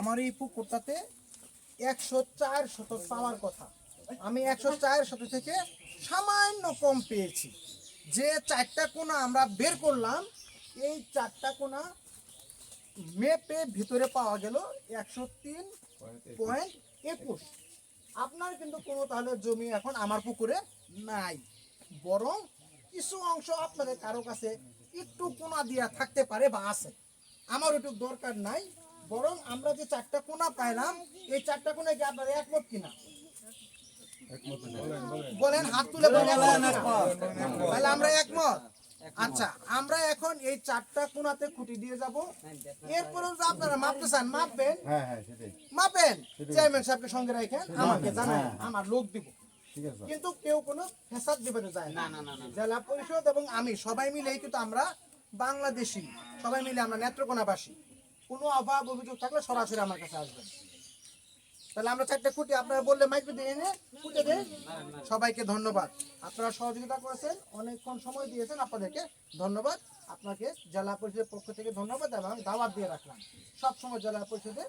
আমার এই পুকুরটাতে একশো চার শতক পাওয়ার কথা। আমি একশো চার শতক থেকে সামান্য কম পেয়েছি। যে চারটা কোনা আমরা বের করলাম, এই চারটা কোনা মেপে ভিতরে পাওয়া গেল একশো তিন পয়েন্ট একুশ। আপনার কিন্তু কোনো তাহলে জমি এখন আমার পুকুরে নাই। বরং কিছু অংশ আপনাদের কারও কাছে একটু কোনা দিয়া থাকতে পারে বা আছে। আমার ওটুক দরকার নাই। বরং আমরা যে চারটা কোনা পাইলাম এই চারটা কোনায় কি আপনারা একমত কিনা? বলেন হাত তুলে বলেন। তাহলে আমরা একমত? আচ্ছা আমরা এখন এই চারটা কোনাতে খুঁটি দিয়ে যাব। এরপরে আপনারা মাপতে চান মাপবেন? হ্যাঁ হ্যাঁ মাপেন? চেয়ারম্যান সাহেবকে সঙ্গে রাখেন আমাকে জানাই আমার লোক দিব। কিন্তু কেউ কোনো ফেসাদ দিবে যায় না। জেলা পরিষদ এবং আমি সবাই মিলেই কিন্তু আমরা বাংলাদেশি সবাই মিলে আমরা নেত্রকোনাবাসী। কোনো অভাব, অভিযোগ থাকলে সরাসরি আমার কাছে আসবেন। তাহলে আমরা চারটে খুঁটি, আপনারা বললে মাইক্রো দিয়ে এনে খুঁটে দেন। সবাইকে ধন্যবাদ। আপনারা সহযোগিতা করেছেন, অনেকক্ষণ সময় দিয়েছেন আপনাদেরকে। ধন্যবাদ। আপনাকে জেলা পরিষদের পক্ষ থেকে ধন্যবাদ এবং দাওয়াত দিয়ে রাখলাম। সবসময় জেলা পরিষদের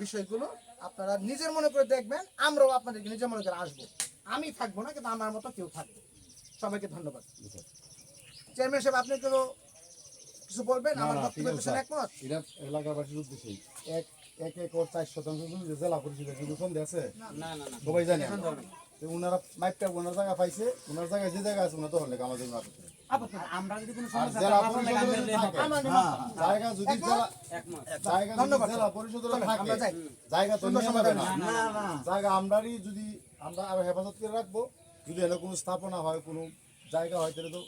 বিষয়গুলো আপনারা নিজের মনে করে দেখবেন, আমরাও আপনাদেরকে নিজের মনে করে আসব। আমি থাকব না, কিন্তু আমার মতো কেউ থাকবে। সবাইকে ধন্যবাদ। চেয়ারম্যান সাহেব, আপনি তো কিছু বলবেন? আমার না, ঠিক বক্তব্য আছে, পেছনে একমত। এটা এলাকাবাসীর উদ্দেশ্যেই এক এক একর চার শতাংশ জমি জেলা পরিষদের কিন্তু সন্ধে আছে? সবাই জানে। ওনারা মাইপটা ওনার জায়গা পাইছে ওনার জায়গায় যে জায়গা আছে ওনার আমাদের না আমরা যদি কোনো সমস্যা জেলা আমার জায়গা যদি জেলা জায়গা জেলা পরিষদের থাকে আমরা জায়গা তো সমাধান। না না। জায়গা আমরারই যদি আমরা হেফাজত করে রাখব যদি এনে কোনো স্থাপনা হয় কোনো জায়গা হয় তাহলে তো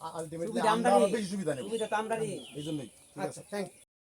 আলটিমেটলি আমরা বেশি সুবিধা নেব সুবিধা তো আমরাই এই জন্যই। ঠিক আছে। আচ্ছা থ্যাংক ইউ